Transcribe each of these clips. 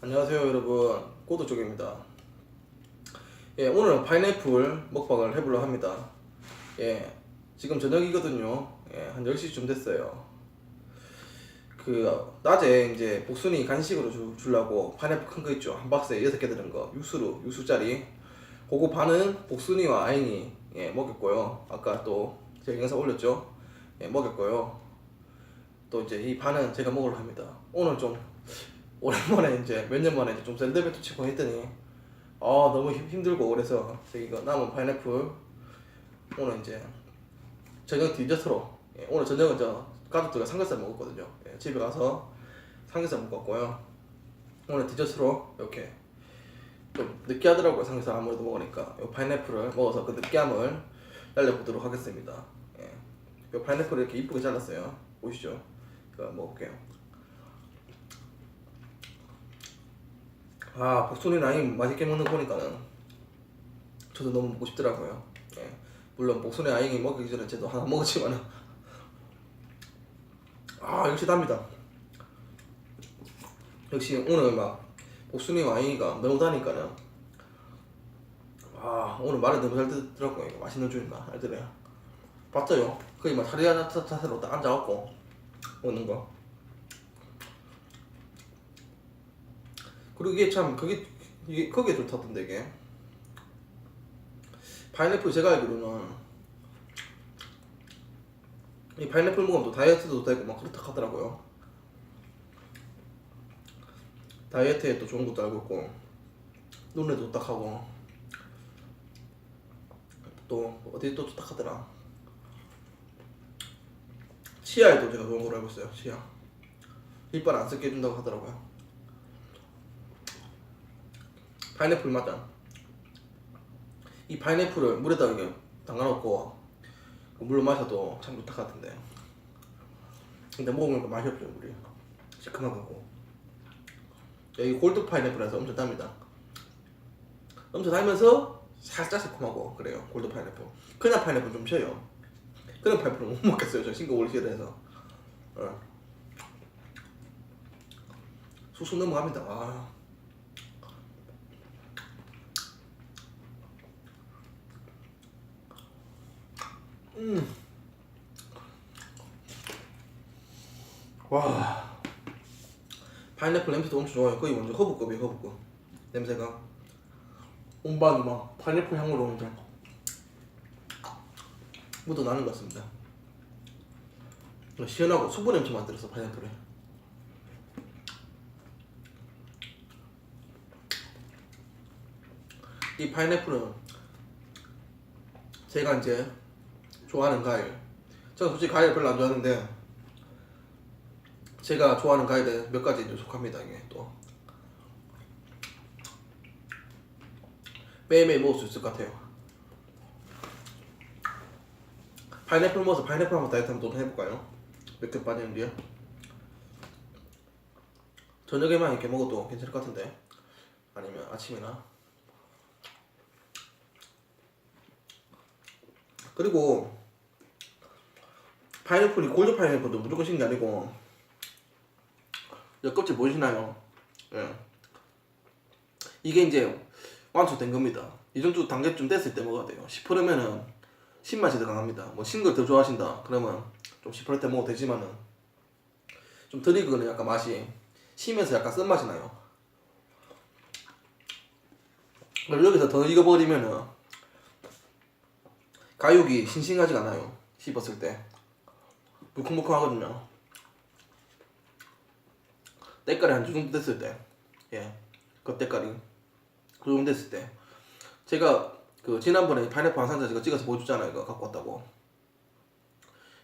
안녕하세요 여러분. 고도쪽입니다. 예 오늘은 파인애플 먹방을 해보려 합니다. 예 지금 저녁이거든요. 예 한 10시쯤 됐어요. 그 낮에 이제 복순이 간식으로 주, 주려고 파인애플 큰 거 있죠? 한 박스에 6개 들은 거. 육수로 육수짜리. 그거 반은 복순이와 아인이 예 먹였고요. 아까 또 제가 영상 올렸죠? 예 먹였고요. 또 이제 이 반은 제가 먹으려 합니다. 오늘 좀 오랜만에 이제 몇 년 만에 이제 좀 샌드백도 치고 했더니 아 너무 힘, 힘들고 그래서 이거 남은 파인애플 오늘 이제 저녁 디저트로 예, 오늘 저녁은 저 가족들과 삼겹살 먹었거든요. 예, 집에 가서 삼겹살 먹고 왔고요. 오늘 디저트로 이렇게 좀 느끼하더라고요 삼겹살 아무래도 먹으니까. 이 파인애플을 먹어서 그 느끼함을 날려보도록 하겠습니다. 예. 이 파인애플을 이렇게 이쁘게 잘랐어요. 보시죠? 이거 먹을게요 아 복순이 라임 맛있게 먹는 거 보니까는 저도 너무 먹고 싶더라고요. 예. 물론 복순이 아잉이 먹기 전에 저도 하나 먹었지만은 아 역시 답니다. 역시 오늘 막 복순이와 아잉이가 너무 다니까는 아 오늘 말을 너무 잘 듣더라고요. 맛있는 줄만 알더래요. 봤어요. 거의 막 자리 하나 자세로 딱 앉아갖고 먹는 거. 그리고 이게 참 그게 이게 그게 좋다던데 이게. 파인애플 제가 알기로는 이 파인애플 먹으면 또 다이어트도 되고 막 그렇다 하더라고요. 다이어트에 또 좋은 것도 알고 있고 눈에도 딱 하고 또 어디 또딱 하더라. 치아에도 제가 좋은 걸 알고 있어요 치아. 이빨 안 썩게 해준다고 하더라고요 파인애플 맛다. 이 파인애플을 물에다 이렇게 담가놓고 그 물로 마셔도 참 좋다 같은데. 근데 먹으니까 맛이 없죠 물이. 시큼하고. 여기 골드 파인애플에서 엄청 답니다. 엄청 달면서 살짝 새콤하고 그래요 골드 파인애플. 그냥 파인애플 좀 쉬어요. 그런 파인애플은 못 먹겠어요 저 싱거울 싫어해서. 어. 쑥쑥 넘어갑니다. 아. 음. 와. 파인애플 냄새도 엄청 좋아요. 거의 완전 허브급이에요, 허브급. 냄새가. 온방이 막 파인애플 향으로 오는데. 묻어 나는 것 같습니다. 시원하고 수분 냄새 만 들어서 파인애플에. 이 파인애플은 제가 이제 좋아하는 과일. 저는 솔직히 과일 별로 안 좋아하는데 제가 좋아하는 과일에 몇 가지 속합니다 이게 또 매일매일 먹을 수 있을 것 같아요. 파인애플 먹어서 파인애플 한번 다이어트 한번 도전해볼까요? 몇 개 빠지는데요? 저녁에만 이렇게 먹어도 괜찮을 것 같은데 아니면 아침이나 그리고 파인애플이 골드 파인애플도 무조건 신게 아니고 여 껍질 보이시나요? 예. 이게 이제 완수된 겁니다. 이 정도 단계쯤 됐을 때 먹어야 돼요. 10%면은 신맛이 더 강합니다. 뭐 신 걸 더 좋아하신다 그러면 좀 10%때 먹어도 되지만은 좀 덜 익으면 약간 맛이 심해서 약간 쓴맛이 나요. 그럼 여기서 더 익어버리면은 가육이 싱싱하지가 않아요. 씹었을 때. 물컹물컹 하거든요. 때깔이 한 주 정도 됐을 때, 예, 겉때깔이 그 정도 됐을 때, 제가 그 지난번에 파인애플 한 상자 제가 찍어서 보여줬잖아요. 이거 갖고 왔다고.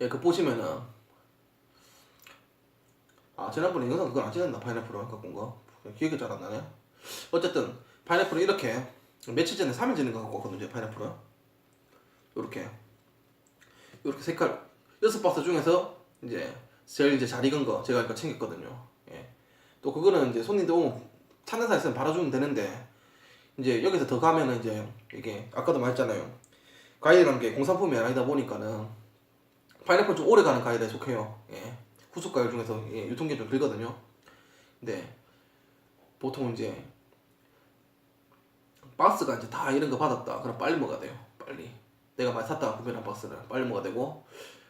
예, 그 보시면은 아 지난번에 영상 그걸 안 찍었나 파인애플을 갖고 온 거. 기억이 잘 안 나네. 어쨌든 파인애플을 이렇게 며칠 전에 3일 전에 갖고 왔거든요. 파인애플을. 요렇게 요렇게 색깔 여섯 박스 중에서 이제 제일 이제 잘 익은 거 제가 이거 챙겼거든요. 예. 또 그거는 이제 오면 찾는 사람 있으면 바로 주면 되는데 이제 여기서 더 가면은 이제 이게 아까도 말했잖아요. 과일이라는 게 공산품이 아니다 보니까는 파인애플 좀 오래 가는 과일에 속해요. 예. 후숙 과일 중에서 예, 유통기한 좀 길거든요. 근데 보통 이제 박스가 이제 다 이런 거 받았다. 그럼 빨리 먹어야 돼요. 빨리. 내가 많이 샀다가 구매한 박스를 빨리 먹어야 되고.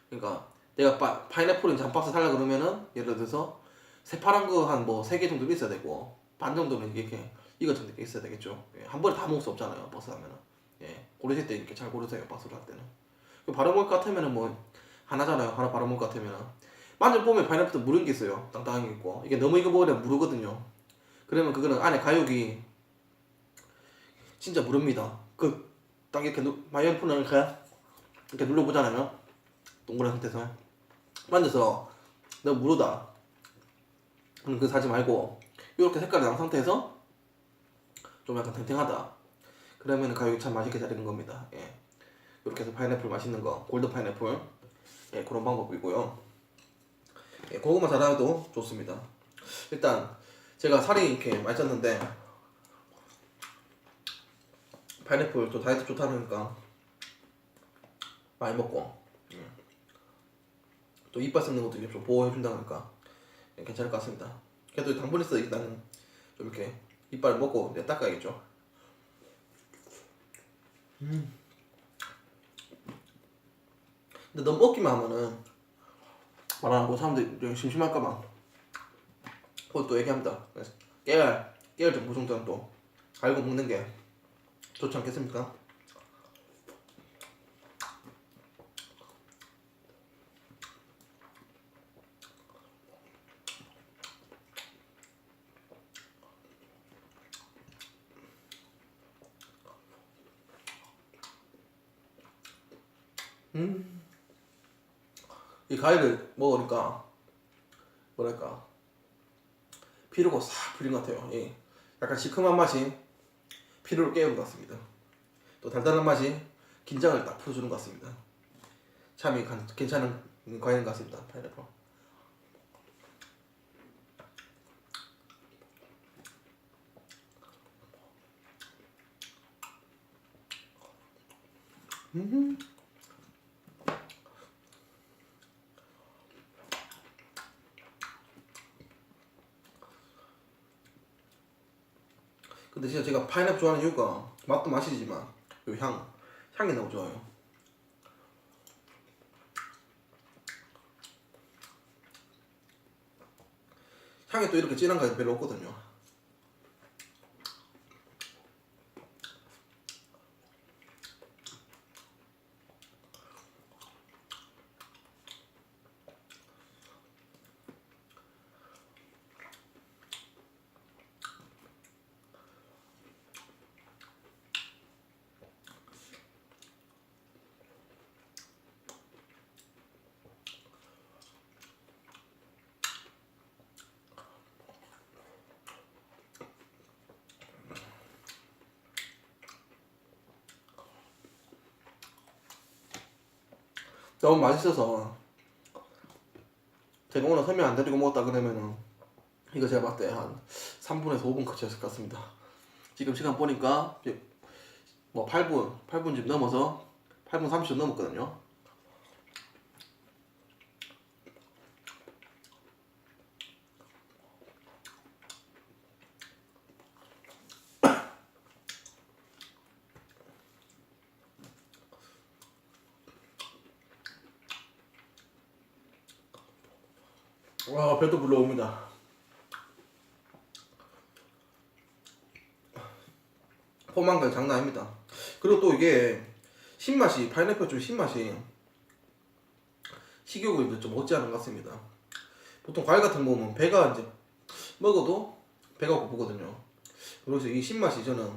그러니까 내가 파, 파인애플을 이제 한 박스 살려 그러면은 예를 들어서 새파란 거 한 뭐 세 개 정도 있어야 되고 반 정도는 이렇게 이것저것 이렇게 있어야 되겠죠. 예, 한 번에 다 먹을 수 없잖아요. 박스 하면은. 예, 고르실 때 이렇게 잘 고르세요. 박스를 할 때는. 그 바로 먹을 것 같으면은 뭐 하나잖아요. 하나 바로 먹을 것 같으면은. 만져 보면 파인애플도 무른 게 있어요. 땅땅한 게 있고 이게 너무 이거 먹으면 무르거든요. 그러면 그거는 안에 가육이 진짜 무릅니다. 그 딱 이렇게 누, 파인애플을 이렇게 이렇게 눌러보잖아요. 동그란 상태에서 만져서 너무 무르다. 그럼 그거 사지 말고 이렇게 색깔이 난 상태에서 좀 약간 탱탱하다. 그러면 가육이 참 맛있게 잘 익은 겁니다. 예. 이렇게 해서 파인애플 맛있는 거 골드 파인애플 예, 그런 방법이고요. 예, 고구마 사라도 좋습니다. 일단 제가 살이 이렇게 많이 쪘는데 파인애플 또 다이어트 좋다니까 많이 먹고 음. 또 이빨 썩는 것도 이렇게 좀 보호해준다니까 예, 괜찮을 것 같습니다. 그래도 당분 있어 일단은 좀 이렇게 이빨을 먹고 이제 닦아야겠죠. 음. 근데 너무 먹기만 하면은 말 안 하고 사람들이 좀 심심할까봐 그것도 얘기합니다. 그래서 깨알, 깨알 정보 정도는 또 알고 먹는 게 좋지 않겠습니까? 이 과일을 먹으니까 뭐랄까 피로가 싹 풀린 것 같아요. 예. 약간 시큼한 맛이 피로를 깨우는 것 같습니다. 또 달달한 맛이 긴장을 딱 풀어주는 것 같습니다. 참이 간- 괜찮은 과일인 것 같습니다. 파인애플. 근데 진짜 제가 파인애플 좋아하는 이유가 맛도 맛이지만 요 향, 향이 너무 좋아요. 향이 또 이렇게 진한 거 별로 없거든요. 너무 맛있어서 제가 오늘 설명 안 드리고 먹었다 그러면은 이거 제가 봤을 때 한 3분에서 5분 커치였을 것 같습니다. 지금 시간 보니까 뭐 8분, 8분 좀 넘어서 8분 30초 넘었거든요. 와, 배도 불러옵니다. 포만감 장난 아닙니다. 그리고 또 이게 신맛이 파인애플 쪽 신맛이 식욕을 좀 얻지 않은 것 같습니다. 보통 과일 같은 거 보면 배가 이제 먹어도 배가 고프거든요. 그래서 이 신맛이 저는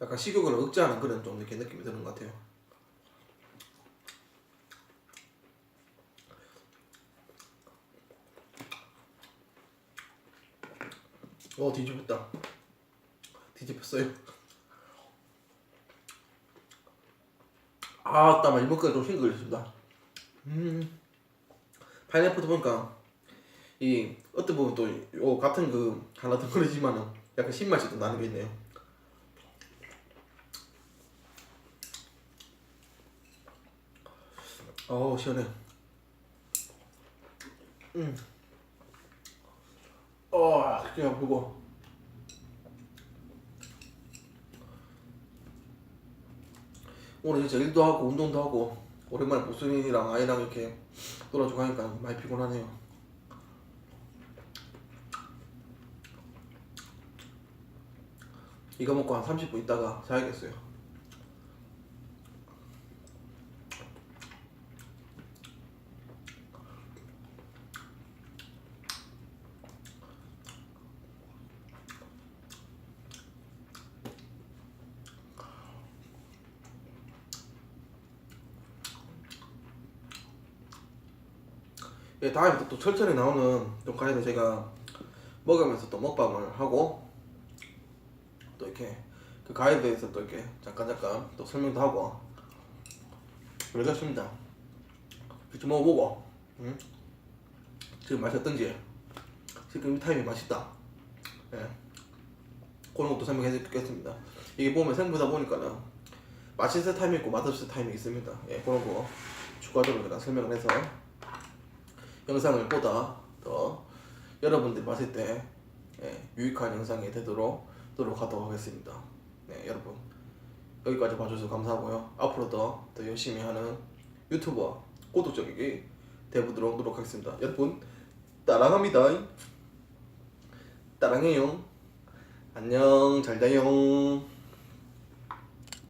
약간 식욕을 억제하는 그런 좀 이렇게 느낌이 드는 것 같아요. 어 뒤집었다. 뒤집혔어요. 아, 따마 이번까지 좀 싱글했습니다. 음, 파인애플도 보니까 이 어떻게 보면 또요 같은 그 하나 덩어리지만은 약간 신맛이 또 나는 게 있네요. 어우 시원해. 음. 어, 그냥 보고. 오늘 진짜 일도 하고 운동도 하고 오랜만에 보순이랑 아이랑 이렇게 놀아주고 하니까 많이 피곤하네요. 이거 먹고 한 30분 있다가 자야겠어요. 예, 다음에 또 철철이 나오는 또 가이드 제가 먹으면서 또 먹방을 하고 또 이렇게 그 가이드에서 또 이렇게 잠깐 잠깐 또 설명도 하고 그러겠습니다. 직접 먹어보고 응? 지금 맛이 어떤지 지금 이 타임이 맛있다. 예. 그런 것도 설명해 드리겠습니다. 이게 보면 생보다 보니까는 맛있을 타임이 있고 맛없을 타임이 있습니다. 예, 그런 거 추가적으로 설명을 해서 영상을 보다 더 여러분들이 봤을 때 예, 유익한 영상이 되도록 노력하도록 하겠습니다. 네, 여러분 여기까지 봐주셔서 감사하고요. 앞으로도 더 열심히 하는 유튜버 고독적이게 되보도록 노력하겠습니다. 여러분 따랑합니다. 따랑해요. 안녕 잘 자요.